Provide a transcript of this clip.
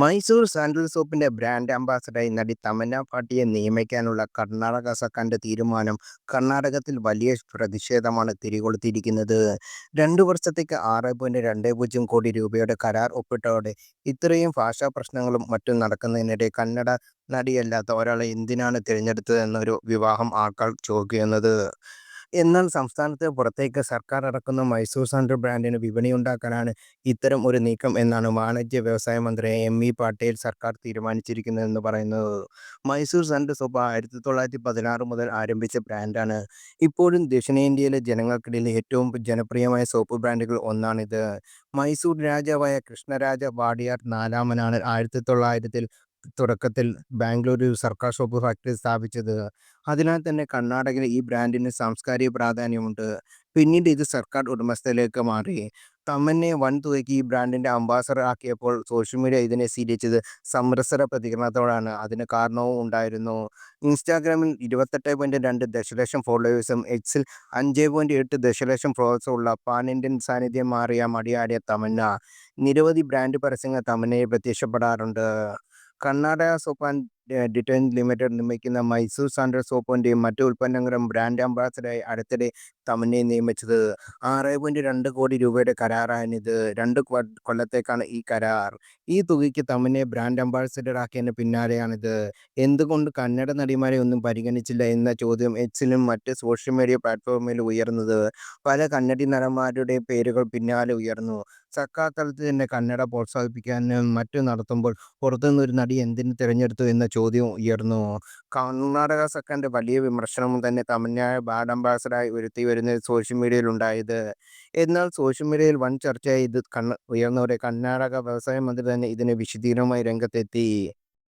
Mysore sandal സോപ്പിന്റെ brand അംബാസഡറായി നടി തമന്ന പാട്ടിയെ നിയമിക്കാനുള്ള കർണാടക സർക്കാരിന്റെ തീരുമാനം കർണാടകത്തിൽ വലിയ പ്രതിഷേധമാണ് തിരികൊളുത്തിയിരിക്കുന്നത്. രണ്ടു വർഷത്തേക്ക് ആറ് പോയിന്റ് രണ്ട് പൂജ്യം കോടി രൂപയുടെ കരാർ ഒപ്പിട്ടതോടെ ഇത്രയും ഭാഷാ പ്രശ്നങ്ങളും മറ്റും നടക്കുന്നതിനിടെ കന്നഡ നടിയല്ലാത്ത ഒരാളെ എന്തിനാണ് തിരഞ്ഞെടുത്തതെന്നൊരു വിവാഹം ആൾക്കാർ ചോദിക്കുന്നത്. എന്നാൽ സംസ്ഥാനത്ത് പുറത്തേക്ക് സർക്കാർ ഇറക്കുന്ന മൈസൂർ സാൻഡർ ബ്രാൻഡിന് വിപണിയുണ്ടാക്കാനാണ് ഇത്തരം ഒരു നീക്കം എന്നാണ് വാണിജ്യ വ്യവസായ മന്ത്രി എം. ഇ. പാട്ടേൽ സർക്കാർ തീരുമാനിച്ചിരിക്കുന്നതെന്ന് പറയുന്നത്. മൈസൂർ സാൻഡ് സോപ്പ് ആയിരത്തി തൊള്ളായിരത്തി പതിനാറ് മുതൽ ആരംഭിച്ച ബ്രാൻഡാണ്. ഇപ്പോഴും ദക്ഷിണേന്ത്യയിലെ ജനങ്ങൾക്കിടയിൽ ഏറ്റവും ജനപ്രിയമായ സോപ്പ് ബ്രാൻഡുകൾ ഒന്നാണിത്. മൈസൂർ രാജാവായ കൃഷ്ണരാജ വാടിയാർ നാലാമനാണ് ആയിരത്തി തൊള്ളായിരത്തിൽ തുടക്കത്തിൽ ബാംഗ്ലൂരിൽ സർക്കാർ ഷോപ്പ് ഫാക്ടറി സ്ഥാപിച്ചത്. അതിനാൽ തന്നെ കർണാടകയിൽ ഈ ബ്രാൻഡിന് സാംസ്കാരിക പ്രാധാന്യമുണ്ട്. പിന്നീട് ഇത് സർക്കാർ ഉടമസ്ഥയിലേക്ക് മാറി. തമന്നയെ വൻതുകയ്ക്ക് ഈ ബ്രാൻഡിന്റെ അംബാസഡർ ആക്കിയപ്പോൾ സോഷ്യൽ മീഡിയ ഇതിനെ സ്വീകരിച്ചത് സമരസര പ്രതികരണത്തോടാണ് അതിന് കാരണവും ഉണ്ടായിരുന്നു. ഇൻസ്റ്റാഗ്രാമിൽ ഇരുപത്തെട്ട് പോയിന്റ് രണ്ട് ദശലക്ഷം ഫോളോവേഴ്സും എക്സിൽ അഞ്ച് പോയിന്റ് എട്ട് ദശലക്ഷം ഫോളോവേഴ്സും ഉള്ള പാൻ ഇന്ത്യൻ സാന്നിധ്യം മാറിയ മടിയാടിയ തമന്ന, നിരവധി ബ്രാൻഡ് പരസ്യങ്ങൾ തമന്നയെ പ്രത്യക്ഷപ്പെടാറുണ്ട്. കർണാടക സോപ്പ് ഡിറ്റർജന്റ് ലിമിറ്റഡ് നിർമ്മിക്കുന്ന മൈസൂർ സാൻഡർ സോപ്പിന്റെയും മറ്റു ഉൽപ്പന്നങ്ങളും ബ്രാൻഡ് അംബാസഡറായി അടുത്തിടെ തമന്നെ നിയമിച്ചത്. ആറ് പോയിന്റ് രണ്ട് കോടി രൂപയുടെ കരാറാണിത്. രണ്ട് കൊല്ലത്തേക്കാണ് ഈ കരാർ. ഈ തുകയ്ക്ക് തമന്നെ ബ്രാൻഡ് അംബാസഡറാക്കിയതിന് പിന്നാലെയാണിത്. എന്തുകൊണ്ട് കന്നഡ നടിമാരെ ഒന്നും പരിഗണിച്ചില്ല എന്ന ചോദ്യം എച്ചിലും മറ്റ് സോഷ്യൽ മീഡിയ പ്ലാറ്റ്ഫോമിലും ഉയർന്നത് പല കന്നഡ നടന്മാരുടെ പേരുകൾ പിന്നാലെ ഉയർന്നു. സർക്കാർ തലത്തിൽ തന്നെ കന്നഡ പ്രോത്സാഹിപ്പിക്കാനും മറ്റും നടത്തുമ്പോൾ പുറത്തുനിന്ന് ഒരു നടി എന്തിനു തിരഞ്ഞെടുത്തു എന്ന ചോദ്യവും ഉയർന്നു. കർണാടക സർക്കാരിന്റെ വലിയ വിമർശനം തന്നെ തമിഴ്നാട് ബാഡ് അംബാസഡർ ആയി ഉയർത്തി വരുന്ന സോഷ്യൽ മീഡിയയിൽ ഉണ്ടായത് എന്നാൽ സോഷ്യൽ മീഡിയയിൽ വൻ ചർച്ചയായി ഇത് ഉയർന്നവരെ കർണാടക വ്യവസായ മന്ത്രി തന്നെ ഇതിന് വിശദീകരണമായി രംഗത്തെത്തി.